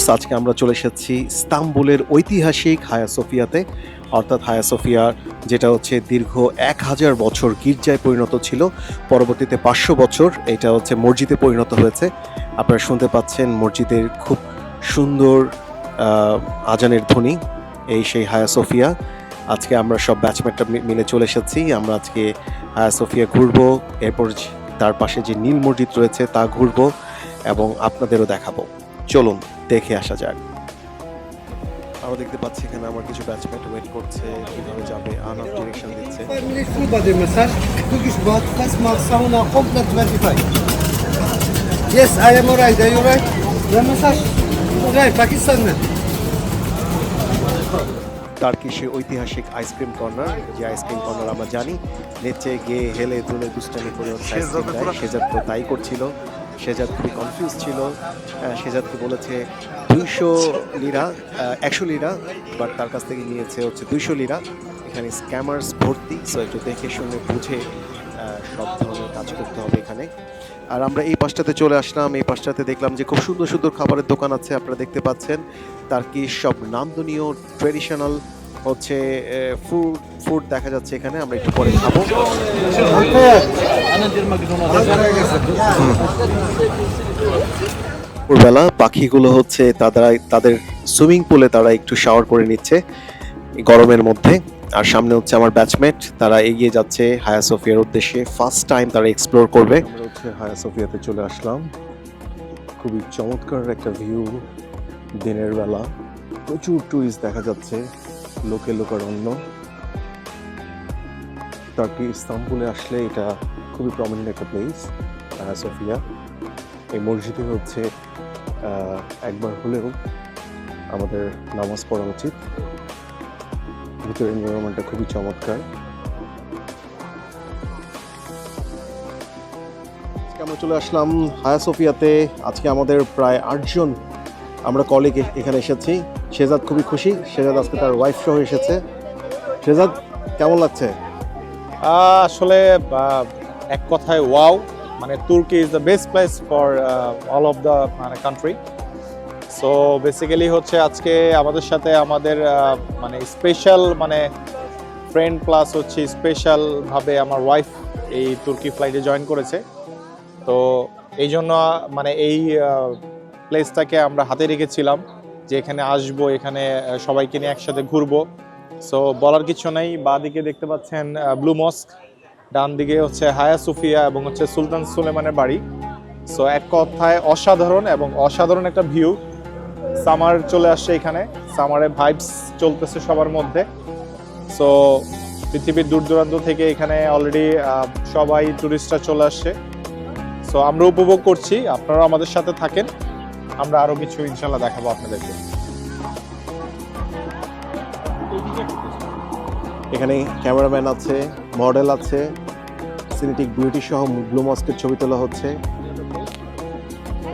Viewers আজকে আমরা চলে এসেছি ইস্তাম্বুলের ঐতিহাসিক হায়া সোফিয়াতে। অর্থাৎ হায়া সোফিয়া, যেটা হচ্ছে দীর্ঘ এক হাজার বছর গির্জায় পরিণত ছিল। পরবর্তীতে পাঁচশো বছর এটা হচ্ছে মসজিদে পরিণত হয়েছে। আপনারা শুনতে পাচ্ছেন মসজিদের খুব সুন্দর আজানের ধ্বনি, এই সেই হায়া সোফিয়া। আজকে আমরা সব ব্যাচমেটটা মিলে চলে এসেছি। আমরা আজকে হায়া সোফিয়া ঘুরবো, এরপর তার পাশে যে নীল মসজিদ রয়েছে তা ঘুরবো এবং আপনাদেরও দেখাবো। চলুন। দেখে আসা যাক আমরা দেখতে পাচ্ছি এখানে আমার কিছু ব্যাচমেট ওয়েট করছে কীভাবে যাবে আনার ডিরেকশন দিচ্ছে 5 minutes full body massage, Turkish bath, plasma, sauna, complex 25. Yes, I am alright. Are you alright? The massage. Right, Pakistan में. ঐতিহাসিক আইসক্রিম কর্নার যে আইসক্রিম কর্নার আমরা জানি নেচে গিয়ে হেলে দুলে দুষ্টামি করে তো তাই করছিল সেজাদ খুবই কনফিউজ ছিল। সেজাদকে বলেছে, দুইশো লিরা একশো লিরা বাট তার কাছ থেকে নিয়েছে হচ্ছে দুইশো লিরা এখানে স্ক্যামার্স ভর্তি সো একটু দেখে শুনে বুঝে সব ধরনের কাজ করতে হবে এখানে। আর আমরা এই পাশটাতে চলে আসলাম, এই পাশটাতে দেখলাম যে খুব সুন্দর সুন্দর খাবারের দোকান আছে, আপনারা দেখতে পাচ্ছেন। তার কি সব নান্দনীয় ট্রেডিশনাল হচ্ছে ফুড ফুড দেখা যাচ্ছে এখানে, আমরা একটু পরে খাব। ভোরবেলা পাখিগুলো হচ্ছে তারা তাদের সুইমিং পুলে তারা একটু শাওয়ার করে নিচ্ছে, গরমের মধ্যে। আর সামনে হচ্ছে আমার ব্যাচমেট তারা এগিয়ে যাচ্ছে হায়া সোফিয়ার উদ্দেশ্যে। ফার্স্ট টাইম তারা এক্সপ্লোর করবে। হচ্ছে হায়া সোফিয়াতে চলে আসলাম। খুবই চমৎকার একটা ভিউ দিনের বেলা। প্রচুর টুরিস্ট দেখা যাচ্ছে। লোকে লোকারণ্য টার্কি ইস্তাম্বুলে আসলে এটা খুবই প্রমিনেন্ট একটা প্লেস সোফিয়া এই মসজিদে হচ্ছে একবার হলেও আমাদের নামাজ পড়া উচিত। ভিতরের এনভায়রনমেন্টটা খুবই চমৎকার। আমরা চলে আসলাম হায়া সোফিয়াতে। আজকে আমাদের প্রায় আটজন আমরা কলিগ এখানে এসেছি। শেজাদ খুবই খুশি। শেজাদ আজকে তার ওয়াইফ সহ এসেছে। শেজাদ কেমন লাগছে? আসলে এক কথায় ওয়াও মানে Turkey is the best place for all of the মানে কান্ট্রি সো বেসিক্যালি হচ্ছে আজকে আমাদের সাথে আমাদের মানে স্পেশাল মানে ফ্রেন্ড প্লাস হচ্ছে স্পেশালভাবে আমার ওয়াইফ এই তুর্কি ফ্লাইটে জয়েন করেছে। তো, এই জন্য মানে এই প্লেসটাকে আমরা হাতে রেখেছিলাম। যে এখানে আসব, এখানে সবাইকে নিয়ে একসাথে ঘুরবো। সো বলার কিছু নেই বাঁ দিকে দেখতে পাচ্ছেন ব্লু মস্ক ডান দিকে হচ্ছে হায়া সুফিয়া এবং হচ্ছে সুলতান সুলেমানের বাড়ি। সো এক কথায় অসাধারণ এবং অসাধারণ একটা ভিউ সামার চলে আসছে এখানে সামারে ভাইবস চলতেছে সবার মধ্যে। সো পৃথিবীর দূর দূরান্ত থেকে এখানে অলরেডি সবাই টুরিস্টরা চলে আসছে। সো আমরা উপভোগ করছি আপনারা আমাদের সাথে থাকেন। আমরা আরও কিছু ইনশাল্লাহ দেখাবো আপনাদেরকে। এখানে ক্যামেরাম্যান আছে, মডেল আছে, সিনেটিক বিউটি সহ ব্লু মস্কের ছবি তোলা হচ্ছে।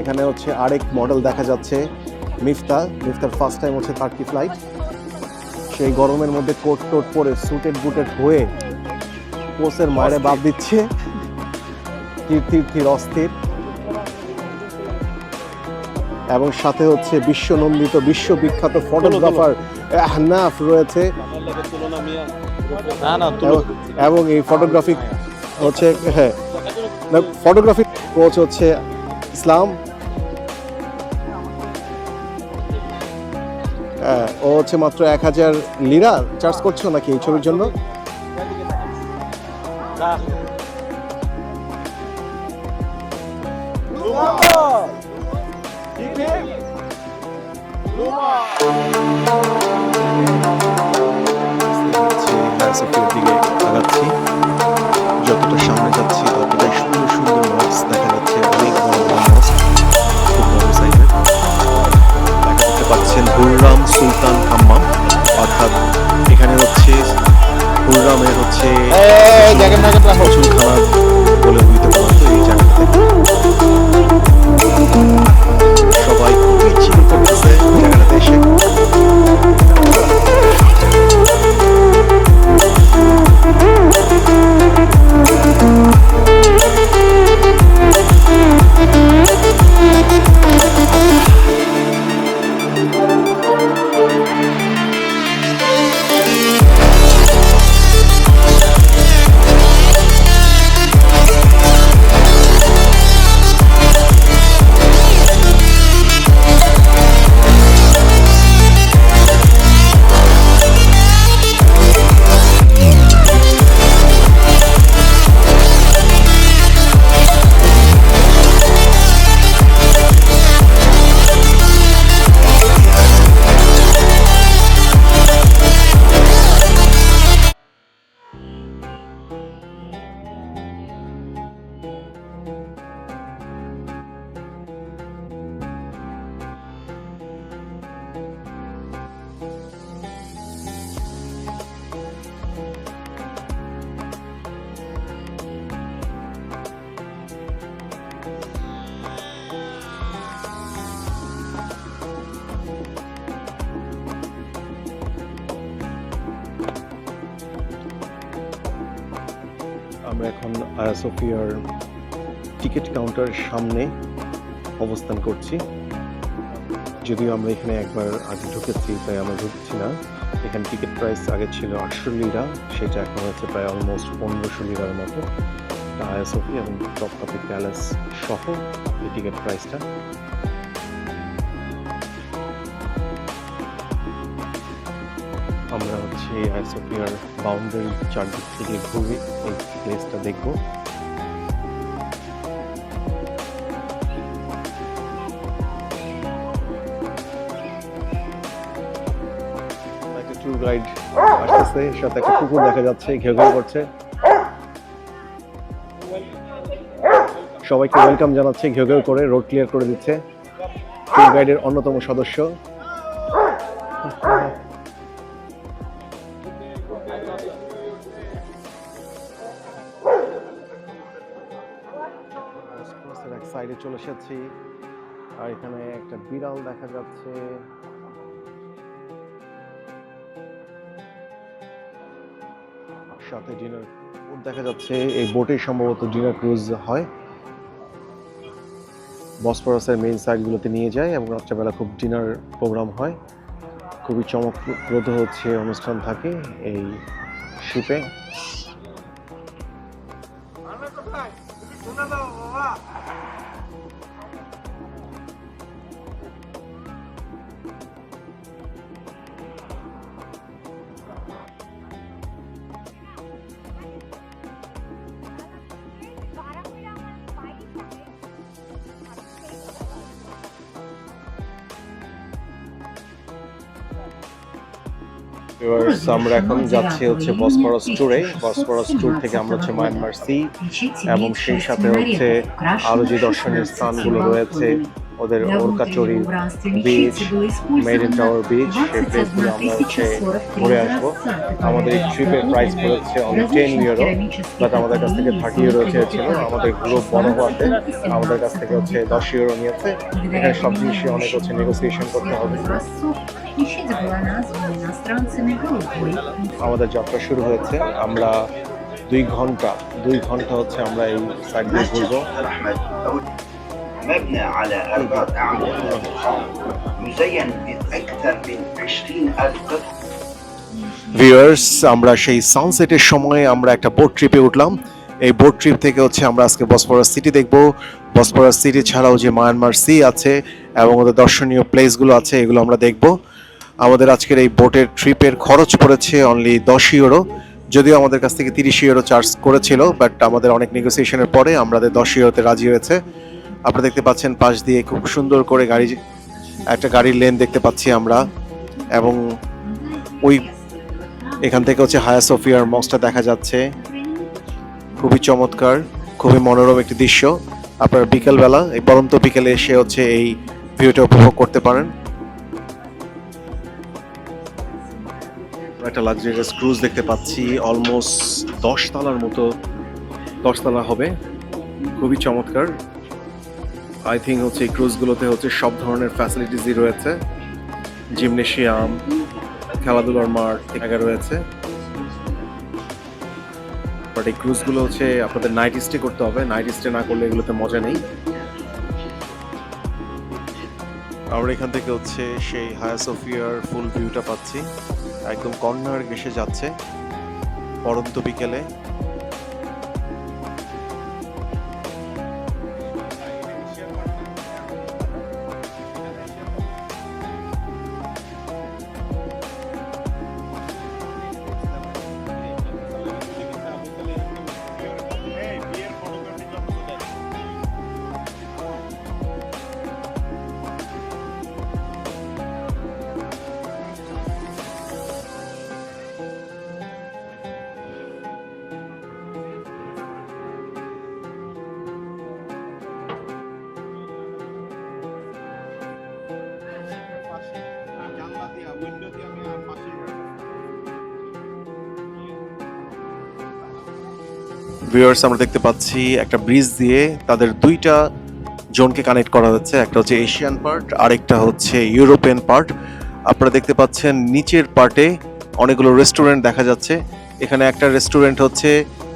এখানে হচ্ছে আরেক মডেল দেখা যাচ্ছে, মিফতা। মিফতার ফার্স্ট টাইম হচ্ছে থার্টি ফ্লাইট সেই গরমের মধ্যে কোট টোট পরে সুটেড বুটেড হয়ে কোচের মায়ের বাদ দিচ্ছে। তীর তীর তীর অস্থির। এবং সাথে হচ্ছে বিশ্বনন্দিত বিশ্ববিখ্যাত ফটোগ্রাফার আহনাফ রয়েছে। এবং- এই ফটোগ্রাফি হচ্ছে হ্যাঁ। ফটোগ্রাফি কোচ হচ্ছে ইসলাম। হ্যাঁ, ও হচ্ছে মাত্র এক হাজার লিরা। চার্জ করছ নাকি এই ছবির জন্য? দিকে আগাচ্ছি যতটা সামনে যাচ্ছি ততটাই সুন্দর সুন্দর মক্স দেখা যাচ্ছে। অনেক বড় বড় মক্স খুব বড় সাইজের দেখা দেখতে পাচ্ছেন হুররাম সুলতান হাম্মাম অর্থাৎ এখানে হচ্ছে হুররামের হচ্ছে গোসলখানা বলে অভিহিত করা হতো এই জায়গাটাতে সবাই খুবই চিল করতেছে জায়গাটাতে এসে আমরা এখন আয়াসোফিয়ার টিকিট কাউন্টারের সামনে অবস্থান করছি। যদিও আমরা এখানে একবার আগে ঢুকেছি, তাই আমরা ঢুকছি না। এখানে টিকিট প্রাইস আগে ছিল আটশো লিরা, সেটা এখন হচ্ছে প্রায় অলমোস্ট পনেরোশো লিরার মতো। আয়াসোফি এবং টপ টপকাপি প্যালেস সহ এই টিকিট প্রাইসটা। হচ্ছে আয়াসোফিয়ার বাউন্ডারি চারদিক থেকে ঘুরে এই প্লেসটা দেখব। ট্যুর গাইড আসতেছে, সাথে একটা কুকুর দেখা যাচ্ছে ঘেউ ঘেউ করছে। সবাইকে ওয়েলকাম জানাচ্ছে ঘেউ ঘেউ করে রোড ক্লিয়ার করে দিচ্ছে। ট্যুর গাইডের অন্যতম সদস্য। এসেছি। আর এখানে একটা বিড়াল দেখা যাচ্ছে। সাথে ডিনার দেখা যাচ্ছে। এই বোটে সম্ভবত ডিনার ক্রুজ হয়। বসফরাসের মেইন সাইডগুলোতে নিয়ে যায় এবং রাত্রেবেলা খুব ডিনার প্রোগ্রাম হয়। খুবই চমকপ্রদ হচ্ছে অনুষ্ঠান থাকে এই শিপে আমরা এখন যাচ্ছি হচ্ছে বসফরাস ট্যুরে বসফরাস ট্যুর থেকে আমরা হচ্ছে মায়ানমার সি এবং সেই সাথে হচ্ছে আরও যে দর্শনীয় স্থানগুলো রয়েছে ওদের ওরকাচরি বিচ মেরিন টাওয়ার বিচ সেই প্লেসগুলো আমরা হচ্ছে ঘুরে আসব। আমাদের এই ট্রিপের প্রাইস পড়েছে অনলি টেন ইউরো বাট আমাদের কাছ থেকে থার্টি ইউরো চেয়েছিল। আমাদের গ্রুপ বড় হওয়াতে আমাদের কাছ থেকে হচ্ছে দশ ইউরো নিয়েছে। এখানে সব জিনিসই অনেক হচ্ছে নেগোসিয়েশন করতে হবে। আমাদের যাত্রা শুরু হয়েছে। আমরা দুই ঘণ্টা দুই ঘণ্টা হচ্ছে আমরা এই সাইড দিয়ে ঘুরবো। مبنى على أعمدة مزين بأكثر من عشرين ألف قطعة ভিউয়ার্স আমরা সেই সানসেটের সময় আমরা একটা বোট ট্রিপে উঠলাম। এই বোট ট্রিপ থেকে হচ্ছে আমরা আজকে বসফরাস সিটি দেখব। বসফরাস সিটি ছাড়াও যে মায়ানমার সি আছে এবং ওদের দর্শনীয় প্লেসগুলো আছে, এগুলো আমরা দেখব। আমাদের আজকের এই বোটের ট্রিপের খরচ পড়েছে অনলি দশ ইউরো যদিও আমাদের কাছ থেকে তিরিশ ইউরো চার্জ করেছিল বাট আমাদের অনেক নেগোসিয়েশনের পরে আমাদের দশ ইউরোতে রাজি হয়েছে। আপনারা দেখতে পাচ্ছেন পাশ দিয়ে খুব সুন্দর করে গাড়ি, একটা গাড়ির লেন দেখতে পাচ্ছি আমরা। এবং ওই এখান থেকে হচ্ছে হায়া সোফিয়ার মক্সটা দেখা যাচ্ছে। খুবই চমৎকার, খুবই মনোরম একটি দৃশ্য। আপনারা বিকেলবেলা, এই পরন্ত বিকেলে এসে হচ্ছে এই ভিউটা উপভোগ করতে পারেন। একটা লাক্সারিয়াস ক্রুজ দেখতে পাচ্ছি অলমোস্ট দশ তলার মতো, দশ তলা হবে। খুবই চমৎকার। আই থিঙ্ক হচ্ছে এই ক্রুজগুলোতে হচ্ছে সব ধরনের ফ্যাসিলিটিসই রয়েছে। জিমনেশিয়াম খেলাধুলার মাঠ জায়গা রয়েছে। বাট এই ক্রুজগুলো হচ্ছে আপনাদের নাইট স্টে করতে হবে। নাইট স্টে না করলে এগুলোতে মজা নেই। আমরা এখান থেকে হচ্ছে সেই হায়া সোফিয়ার ফুল ভিউটা পাচ্ছি। একদম কর্নার ঘেসে যাচ্ছে। পরন্ত বিকেলে। ভিউয়ার্স আমরা দেখতে পাচ্ছি একটা ব্রিজ দিয়ে তাদের দুইটা জোনকে কানেক্ট করা হচ্ছে। একটা হচ্ছে এশিয়ান পার্ট আরেকটা হচ্ছে ইউরোপিয়ান পার্ট আপনারা দেখতে পাচ্ছেন নিচের পার্টে অনেকগুলো রেস্টুরেন্ট দেখা যাচ্ছে। এখানে একটা রেস্টুরেন্ট হচ্ছে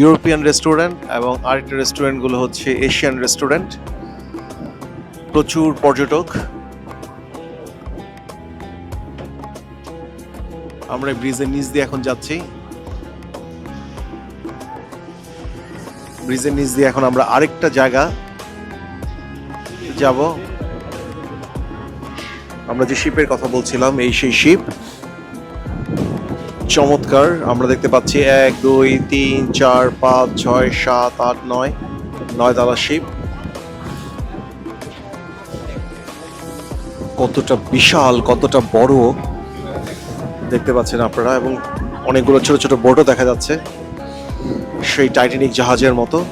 ইউরোপিয়ান রেস্টুরেন্ট এবং আরেকটা রেস্টুরেন্টগুলো হচ্ছে এশিয়ান রেস্টুরেন্ট প্রচুর পর্যটক। আমরা ব্রিজের নিচ দিয়ে এখন যাচ্ছি। ব্রিজের নিচ দিয়ে এখন আমরা আরেকটা জায়গা যাব। আমরা যে শিপের কথা বলছিলাম, এই সেই শিপ। চমৎকার, আমরা দেখতে পাচ্ছি এক, দুই, তিন, চার, পাঁচ, ছয়, সাত, আট, নয় নয় তালা শিপ। কতটা বিশাল, কতটা বড়, দেখতে পাচ্ছেন আপনারা, এবং অনেকগুলো ছোট ছোট বোটও দেখা যাচ্ছে। সেই টাইটানিক জাহাজের মতো।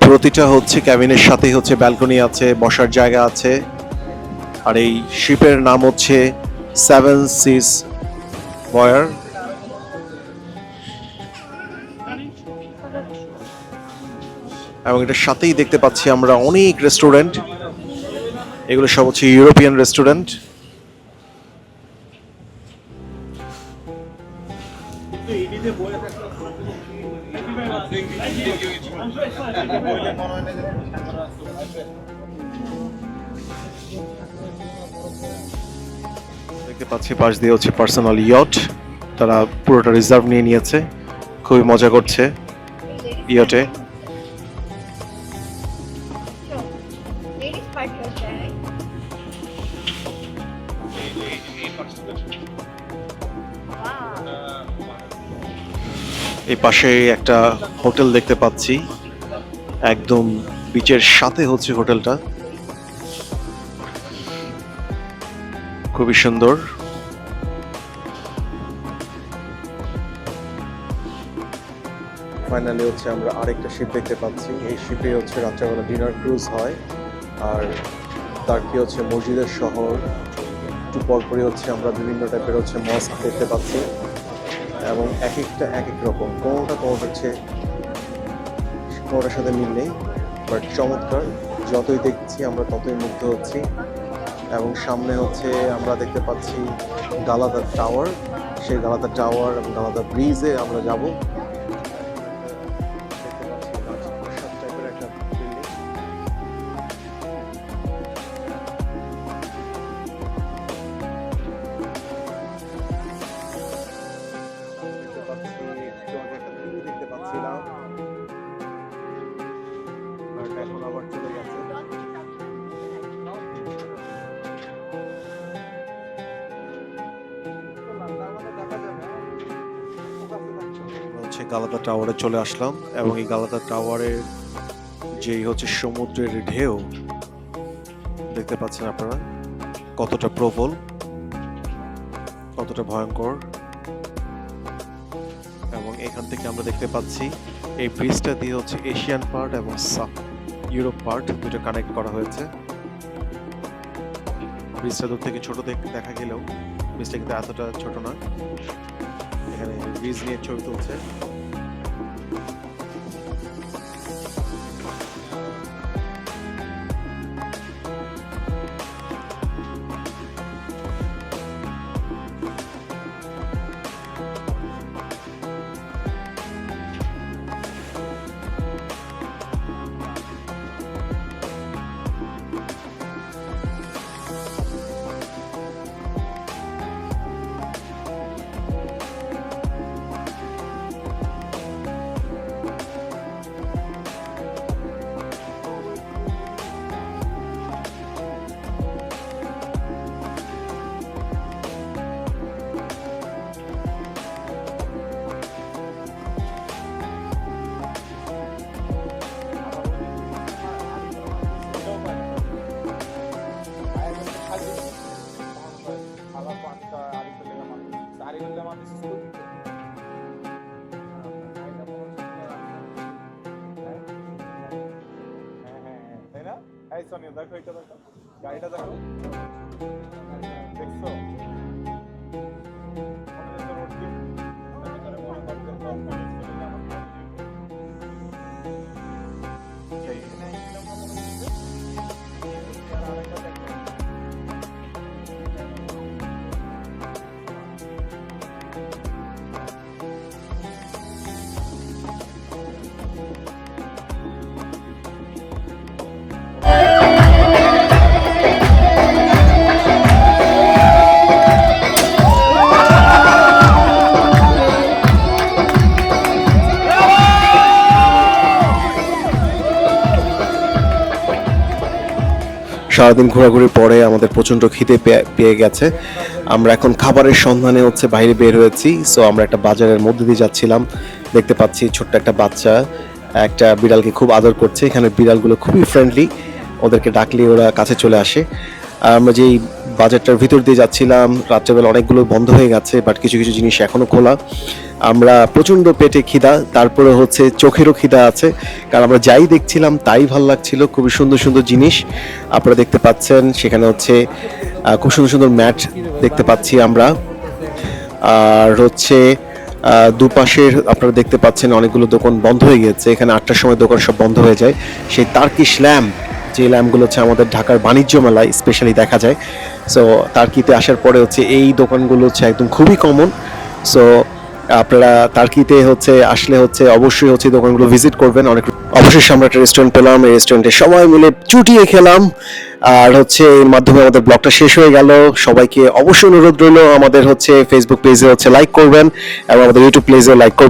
প্রতিটা হচ্ছে ক্যাবিনের সাথেই হচ্ছে ব্যালকনি আছে, বসার জায়গা আছে। আর এই শিপের নাম হচ্ছে সেভেন সিস বয়ার। এবং এটার সাথেই দেখতে পাচ্ছি আমরা অনেক রেস্টুরেন্ট এগুলো সব হচ্ছে ইউরোপিয়ান রেস্টুরেন্ট দেখতে পাচ্ছি পাশ দিয়ে হচ্ছে পার্সোনাল ইয়ট তারা পুরোটা রিজার্ভ নিয়ে নিয়েছে। খুবই মজা করছে ইয়টে এই পাশে একটা হোটেল দেখতে পাচ্ছি। একদম বিচের সাথে হচ্ছে হোটেলটা। খুবই সুন্দর। ফাইনালি হচ্ছে আমরা আরেকটা শিপ দেখতে পাচ্ছি। এই শিপে হচ্ছে রাত্রেবেলা ডিনার ক্রুজ হয়। আর তার কি হচ্ছে মসজিদের শহর। একটু পরপরই হচ্ছে আমরা বিভিন্ন টাইপের হচ্ছে মস্ক দেখতে পাচ্ছি। এবং এক একটা, এক এক রকম। কোনোটা কোনোটা হচ্ছে কোনোটার সাথে মিল নেই বাট চমৎকার। যতই দেখছি আমরা ততই মুগ্ধ হচ্ছি। এবং সামনে হচ্ছে আমরা দেখতে পাচ্ছি গালাদা টাওয়ার সেই গালাদা টাওয়ার এবং গালাদা ব্রিজে আমরা যাব। টাওয়ারে চলে আসলাম এবং এই গালাদা টাওয়ারের যেই হচ্ছে সমুদ্রের ঢেউ, দেখতে পাচ্ছেন আপনারা কতটা প্রবল, কতটা ভয়ঙ্কর। এবং এখান থেকে আমরা দেখতে পাচ্ছি এই ব্রিজটা দিয়ে হচ্ছে এশিয়ান পার্ট এবং ইউরোপ পার্ট দুটো কানেক্ট করা হয়েছে। ব্রিজটা দূর থেকে ছোট দেখা গেলেও ব্রিজটা কিন্তু এতটা ছোট না। এখানে ব্রিজ নিয়ে ছবি তুলছে। দেখো এটা দেখো। গাড়িটা দেখো। দেখছ? রোড সারাদিন ঘোরাঘুরির পরে আমাদের প্রচণ্ড খিদে পেয়ে- গেছে। আমরা এখন খাবারের সন্ধানে হচ্ছে বাইরে বের হয়েছি। সো আমরা একটা বাজারের মধ্যে দিয়ে যাচ্ছিলাম। দেখতে পাচ্ছি ছোট্ট একটা বাচ্চা, একটা বিড়ালকে খুব আদর করছে। এখানে বিড়ালগুলো খুবই ফ্রেন্ডলি ওদেরকে ডাকলে ওরা কাছে চলে আসে। আর আমরা যেই বাজারটার ভিতর দিয়ে যাচ্ছিলাম, রাত্রেবেলা অনেকগুলো বন্ধ হয়ে গেছে বাট কিছু কিছু জিনিস এখনও খোলা। আমরা প্রচণ্ড পেটে খিদা, তারপরে হচ্ছে চোখেরও খিদা আছে। কারণ আমরা যাই দেখছিলাম, তাই ভালো লাগছিল। খুবই সুন্দর সুন্দর জিনিস আপনারা দেখতে পাচ্ছেন। সেখানে হচ্ছে খুব সুন্দর সুন্দর ম্যাট দেখতে পাচ্ছি আমরা। আর হচ্ছে দুপাশের আপনারা দেখতে পাচ্ছেন অনেকগুলো দোকান বন্ধ হয়ে গেছে। এখানে আটটার সময় দোকান সব বন্ধ হয়ে যায়। সেই তার্কিশ ল্যাম্প যে ল্যাম্পগুলো হচ্ছে আমাদের ঢাকার বাণিজ্য মেলায় স্পেশালি দেখা যায়। সো তার্কিতে আসার পরে হচ্ছে এই দোকানগুলো হচ্ছে একদম খুবই কমন সো আপনারা তার্কিতে হচ্ছে, আসলে হচ্ছে, অবশ্যই হচ্ছে দোকানগুলো ভিজিট করবেন। অনেক অবশ্যই আমরা একটা রেস্টুরেন্ট পেলাম, এই রেস্টুরেন্টে সবাই মিলে চুটিয়ে খেলাম। আর হচ্ছে, এর মাধ্যমে আমাদের ব্লগটা শেষ হয়ে গেল। সবাইকে অবশ্যই অনুরোধ রইল আমাদের হচ্ছে ফেসবুক পেজে হচ্ছে লাইক করবেন, এবং আমাদের ইউটিউব পেজে লাইক করবেন।